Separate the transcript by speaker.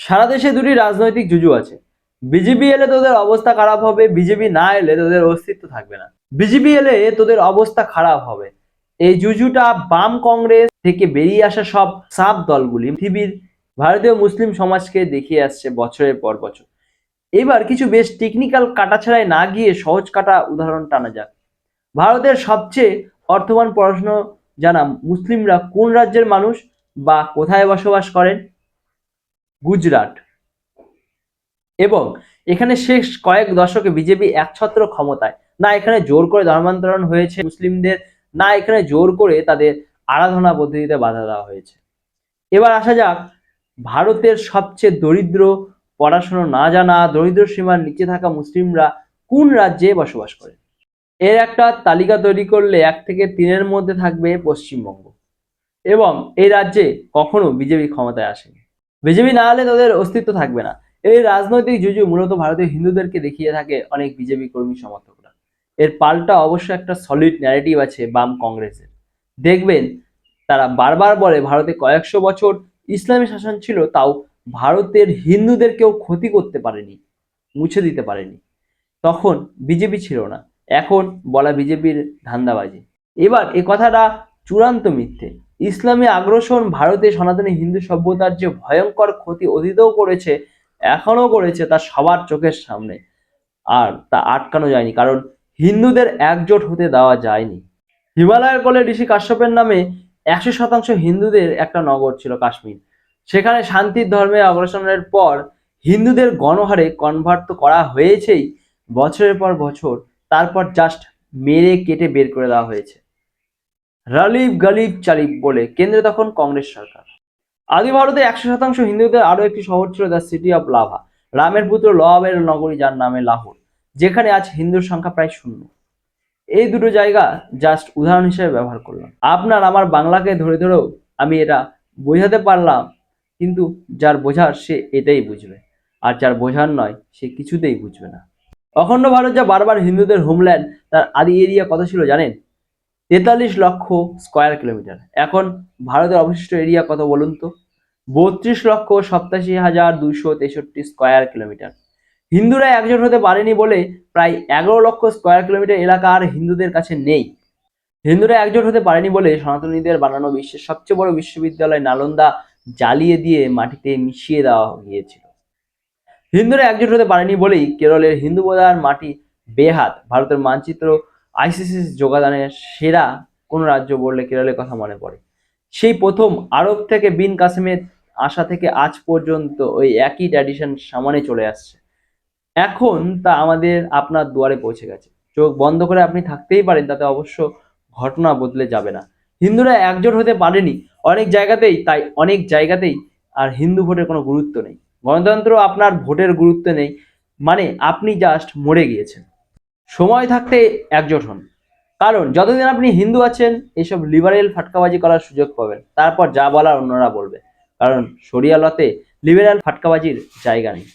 Speaker 1: সারা দেশে দুটি রাজনৈতিক জুজু আছে। বিজেপি এলে তোদের অবস্থা খারাপ হবে, বিজেপি না এলে তোদের অস্তিত্ব থাকবে না। বিজেপি এলে তোদের অবস্থা খারাপ হবে। এই জুজুটা বাম কংগ্রেস থেকে বেরিয়ে আসা সব সাব দলগুলি, পৃথিবীর ভারতীয় মুসলিম সমাজকে দেখিয়ে আসছে বছরের পর বছর। এবার কিছু বেশ টেকনিক্যাল কাটাছাড়াই না গিয়ে সহজ কাটা উদাহরণ টানা যাক। ভারতের সবচেয়ে অর্থবান পড়াশুনো জানা মুসলিমরা কোন রাজ্যের মানুষ বা কোথায় বসবাস করেন? গুজরাট। এবং এখানে শেষ কয়েক দশকে বিজেপি একছত্র ক্ষমতায়। না এখানে জোর করে ধর্মান্তরণ হয়েছে মুসলিমদের, না এখানে জোর করে তাদের আরাধনা পদ্ধতিতে বাধা দেওয়া হয়েছে। এবার আসা যাক, ভারতের সবচেয়ে দরিদ্র পড়াশোনা না জানা, দরিদ্র সীমার নিচে থাকা মুসলিমরা কোন রাজ্যে বসবাস করে? এর একটা তালিকা তৈরি করলে এক থেকে তিনের মধ্যে থাকবে পশ্চিমবঙ্গ। এবং এই রাজ্যে কখনো বিজেপি ক্ষমতায় আসেনি। বিজেপি না হলে তাদের অস্তিত্ব থাকবে না। এই রাজনৈতিক জুজু মূলত ভারতীয় হিন্দুদেরকে দেখিয়ে থাকে অনেক বিজেপি কর্মী সমর্থকরা। এর পাল্টা অবশ্য একটা সলিড ন্যারেটিভ আছে বাম কংগ্রেসের। দেখবেন, তারা বারবার বলে ভারতে কয়েকশো বছর ইসলামী শাসন ছিল, তাও ভারতের হিন্দুদের কেউ ক্ষতি করতে পারেনি, মুছে দিতে পারেনি। তখন বিজেপি ছিল না, এখন বলা বিজেপির ধান্দাবাজি। এবার এ কথাটা চূড়ান্ত মিথ্যে। ইসলামী আগ্রাসন ভারতে সনাতনী হিন্দু সভ্যতার যে ভয়ঙ্কর ক্ষতি অতীতেও করেছে এখনও করেছে তা সবার চোখের সামনে। আর তা আটকানো যায়নি, কারণ হিন্দুদের একজোট হতে দেওয়া যায়নি। হিমালয়ের কোলে ঋষি কাশ্যপের নামে একশো শতাংশ হিন্দুদের একটা নগর ছিল কাশ্মীর। সেখানে শান্তির ধর্মে অগ্রসরের পর হিন্দুদের গণহারে কনভার্ট তো করা হয়েছেই, বছরের পর বছর, তারপর জাস্ট মেরে কেটে বের করে দেওয়া হয়েছে। রালিব গালিব চালিব বলে কেন্দ্রে তখন কংগ্রেস সরকার। আদি ভারতে একশো শতাংশ হিন্দুদের আরও একটি শহর ছিল দ্য সিটি অফ লাভা। রামের পুত্র লবের নগরী যার নামে লাহোর, যেখানে আজ হিন্দুর সংখ্যা প্রায় শূন্য। এই দুটো জায়গা জাস্ট উদাহরণ হিসেবে ব্যবহার করলাম। আপনার আমার বাংলাকে ধরে ধরেও আমি এটা বোঝাতে পারলাম, কিন্তু যার বোঝার সে এটাই বুঝবে, আর যার বোঝার নয় সে কিছুতেই বুঝবে না। অখণ্ড ভারত যা বারবার হিন্দুদের হোমল্যান্ড তার আদি এরিয়া কত ছিল জানেন? তেতাল্লিশ লক্ষ স্কোয়ার কিলোমিটার এখন ভারতের অবশিষ্ট এরিয়া কত বলুন তো? বত্রিশ লক্ষ সপ্তাশি হাজার দুইশো তেষট্টি স্কোয়ার কিলোমিটার হিন্দুরা একজোট হতে পারেনি বলে প্রায় এগারো লক্ষ স্কোয়ার কিলোমিটার এলাকা আর হিন্দুদের কাছে নেই। হিন্দুরা একজোট হতে পারেনি বলে সনাতনীদের বানানো বিশ্বের সবচেয়ে বড় বিশ্ববিদ্যালয় নালন্দা জ্বালিয়ে দিয়ে মাটিতে মিশিয়ে দেওয়া গিয়েছিল। হিন্দুরা একজোট হতে পারেনি বলেই কেরলের হিন্দু বোধার মাটি বেহাত। ভারতের মানচিত্র আইসিসি যোগদানের সেরা কোন রাজ্য বললে কেরলের কথা মনে পড়ে। সেই প্রথম আরব থেকে বিন কাসিমের আসা থেকে আজ পর্যন্ত ওই একই ট্র্যাডিশন সামনে চলে আসছে। এখন তা আমাদের আপনার দুয়ারে পৌঁছে গেছে। চোখ বন্ধ করে আপনি থাকতেই পারেন, তাতে অবশ্য ঘটনা বদলে যাবে না। হিন্দুরা একজোট হতে পারেনি অনেক জায়গাতেই, তাই অনেক জায়গাতেই আর হিন্দু ভোটের কোনো গুরুত্ব নেই। গণতন্ত্র আপনার ভোটের গুরুত্ব নেই মানে আপনি জাস্ট মরে গিয়েছেন। সময় থাকতে একজোট হন। কারণ যতদিন আপনি হিন্দু আছেন এইসব লিবারেল ফাটকাবাজি করার সুযোগ পাবেন। তারপর যা বলার অন্যরা বলবে। কারণ সরিয়ালতে লিবারেল ফাটকাবাজির জায়গা নেই।